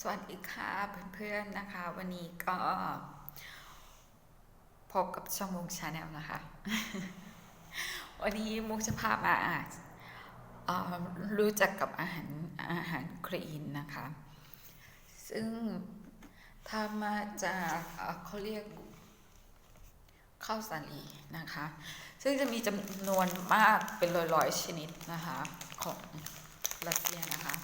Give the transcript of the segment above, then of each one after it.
สวัสดีค่ะเพื่อนๆนะคะ วันนี้ก็พบกับช่องมุกชาแนลนะคะ วันนี้มุกจะพามาอ่านรู้จักกับอาหารอาหารครีนนะคะ ซึ่งทำมาจากเขาเรียกข้าวสาลีนะคะ ซึ่งจะมีจำนวนมากเป็นร้อยๆชนิดนะคะ ของรัสเซียนะคะ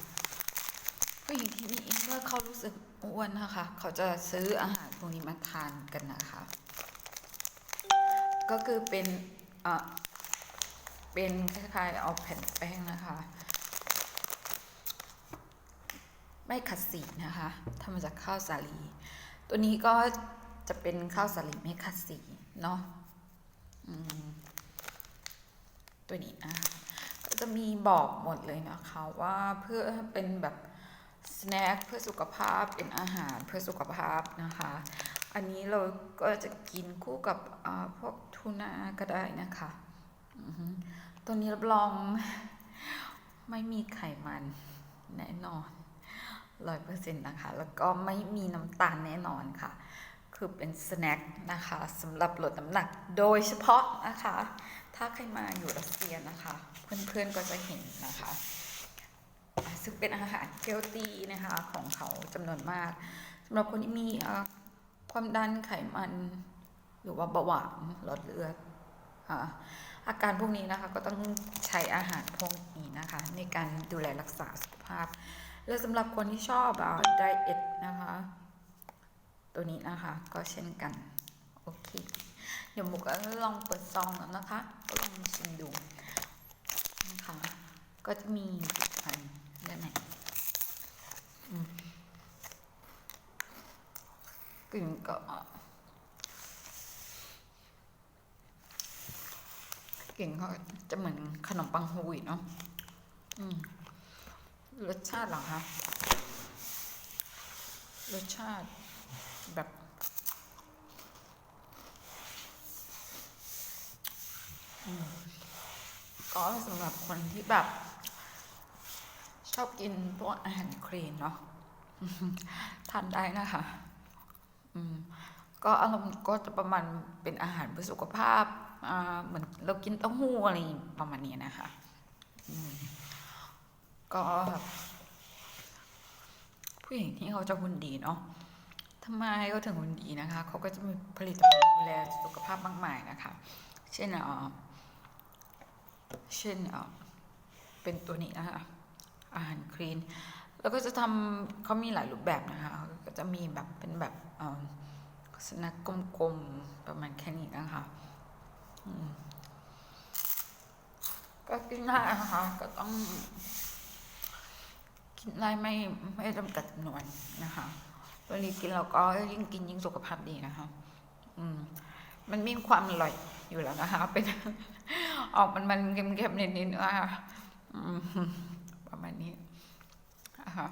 อเขารู้สึกอ้วนนะคะ เขาจะซื้ออาหารพวกนี้มาทานกันนะคะ ก็คือเป็นเอ่อเป็นคล้ายๆเอาแผ่นแป้งนะคะ ไม่ขัดสีนะคะทำมาจากข้าวสาลี ตัวนี้ก็จะเป็นข้าวสาลีไม่ขัดสีเนาะตัวนี้นะก็จะมีบอกหมดเลยนะคะว่าเพื่อเป็นแบบ สแน็คเพื่อสุขภาพเป็นอาหารเพื่อสุขภาพนะคะ อันนี้เราก็จะกินคู่กับพวกทูน่าก็ได้นะคะอือฮึตัวนี้รับรองไม่มีไขมันแน่นอนร้อยเปอร์เซ็นต์นะคะ แล้วก็ไม่มีน้ำตาลแน่นอนค่ะ คือเป็นสแน็คนะคะสำหรับลดน้ำหนักโดยเฉพาะนะคะ ถ้าใครมาอยู่รัสเซียนะคะ เพื่อนๆก็จะเห็นนะคะ ซึ่งเป็นอาหารเฮลตี้นะคะของเขาจำนวนมากสำหรับคนที่มีความดันไขมัน หรือว่าเบาหวานหลอดเลือดอาการพวกนี้นะคะก็ต้องใช้อาหารพวกนี้นะคะ ในการดูแลรักษาสุขภาพ และสำหรับคนที่ชอบไดเอทนะคะ ตัวนี้นะคะก็เช่นกัน โอเค เดี๋ยวมุกก็ลองเปิดซองแล้วนะคะ ก็ลองชิมดูนะคะ ก็จะมี ผลิตภัณฑ์ด้านในอืมกลิ่นก็กลิ่นเขาจะเหมือนขนมปังโฮวีเนาะรสชาติหรอคะ รสชาติแบบก็สำหรับคนที่แบบ ชอบกินพวกอาหารคลีนเนาะทานได้นะคะก็อารมณ์ก็จะประมาณเป็นอาหารเพื่อสุขภาพเหมือนเรากินเต้าหู้อะไรประมาณนี้นะคะก็ผู้หญิงที่เขาจะหุ่นดีเนาะทำไมเขาถึงหุ่นดีนะคะ เขาก็จะมีผลิตภัณฑ์ดูแลสุขภาพมากมายนะคะ เช่นเช่นเป็นตัวนี้นะคะ อาหารคลีน แล้วก็จะทำเขามีหลายรูปแบบนะคะ ก็จะมีแบบเป็นแบบสน็คกลมๆ ประมาณแค่นี้นะคะก็กินได้นะคะ ก็ต้องกินได้ไม่ไม่จำกัดจำนวนนะคะวันนี้กินเราก็ยิ่งกินยิ่งสุขภาพดีนะคะ อืม มันมีความอร่อยอยู่แล้วนะคะ เป็น ออกมันมันเค็มๆนิดๆนะคะอื มาณนี้นะคะ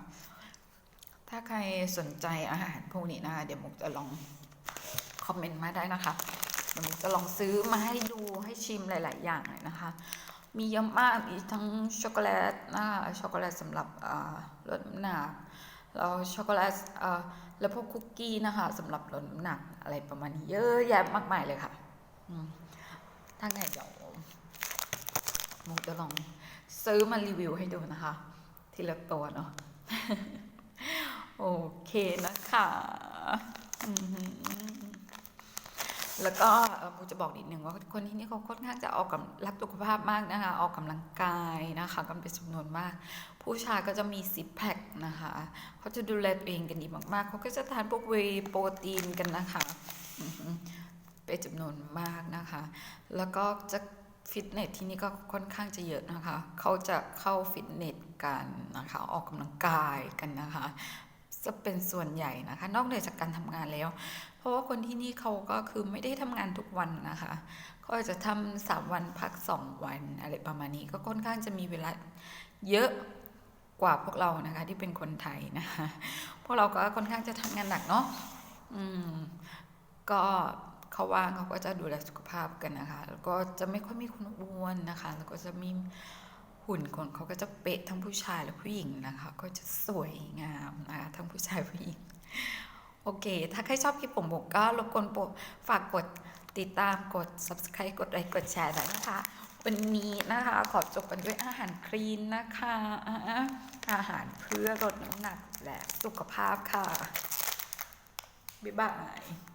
ถ้าใครสนใจอาหารพวกนี้นะคะเดี๋ยวมุกจะลองคอมเมนต์มาได้นะคะเดี๋ยวมุกจะลองซื้อมาให้ดูให้ชิมหลาย ๆ อย่างเลยนะคะ มีเยอะมากมีทั้งช็อกโกแลตนะคะช็อกโกแลตสำหรับลดน้ำหนักแล้วช็อกโกแลตแล้วพวกคุกกี้นะคะสำหรับลดน้ำหนักอะไรประมาณนี้เยอะแยะมากมายเลยค่ะถ้าไงเดี๋ยวมุกจะลอง ซื้อมารีวิวให้ดูนะคะ ทีละตัวเนาะโอเคนะคะแล้วก็มูจะบอกนิดนึงว่าคนที่นี่เขาค่อนข้างจะออกกำรักสุขภาพมากนะคะ ออกกำลังกายนะคะกันเป็นจำนวนมาก ผู้ชายก็จะมีซิปแพคนะคะเขาจะดูแลตัวเองกันดีมากๆ เขาก็จะทานพวกเวโปรตีนกันนะคะเป็นจำนวนมากนะคะ แล้วก็จะ ฟิตเนสที่นี่ก็ค่อนข้างจะเยอะนะคะ เขาจะเข้าฟิตเนสกันนะคะ ออกกำลังกายกันนะคะ จะเป็นส่วนใหญ่นะคะ นอกเหนือจากการทำงานแล้ว เพราะว่าคนที่นี่เขาก็คือไม่ได้ทำงานทุกวันนะคะเขาอาจจะทำสามวันพักสองวันอะไรประมาณนี้ ก็ค่อนข้างจะมีเวลาเยอะกว่าพวกเรานะคะ ที่เป็นคนไทยนะคะ พวกเราก็ค่อนข้างจะทำงานหนักเนาะอืมก็ เขาว่างเขาก็จะดูแลสุขภาพกันนะคะ แล้วก็จะไม่ค่อยมีคนอ้วนนะคะ แล้วก็จะมีหุ่นหุ่นคนเขาก็จะเป๊ะทั้งผู้ชายและผู้หญิงนะคะ ก็จะสวยงามนะคะทั้งผู้ชายผู้หญิง โอเค ถ้าใครชอบคลิปผมผมก็รบกวนโปรดฝากกดติดตามกด subscribe กดไลค์กดแชร์ด้วยนะคะ วันนี้นะคะขอจบกันด้วยอาหารคลีนนะคะ อาหารเพื่อลดน้ำหนักและสุขภาพค่ะ บ๊ายบาย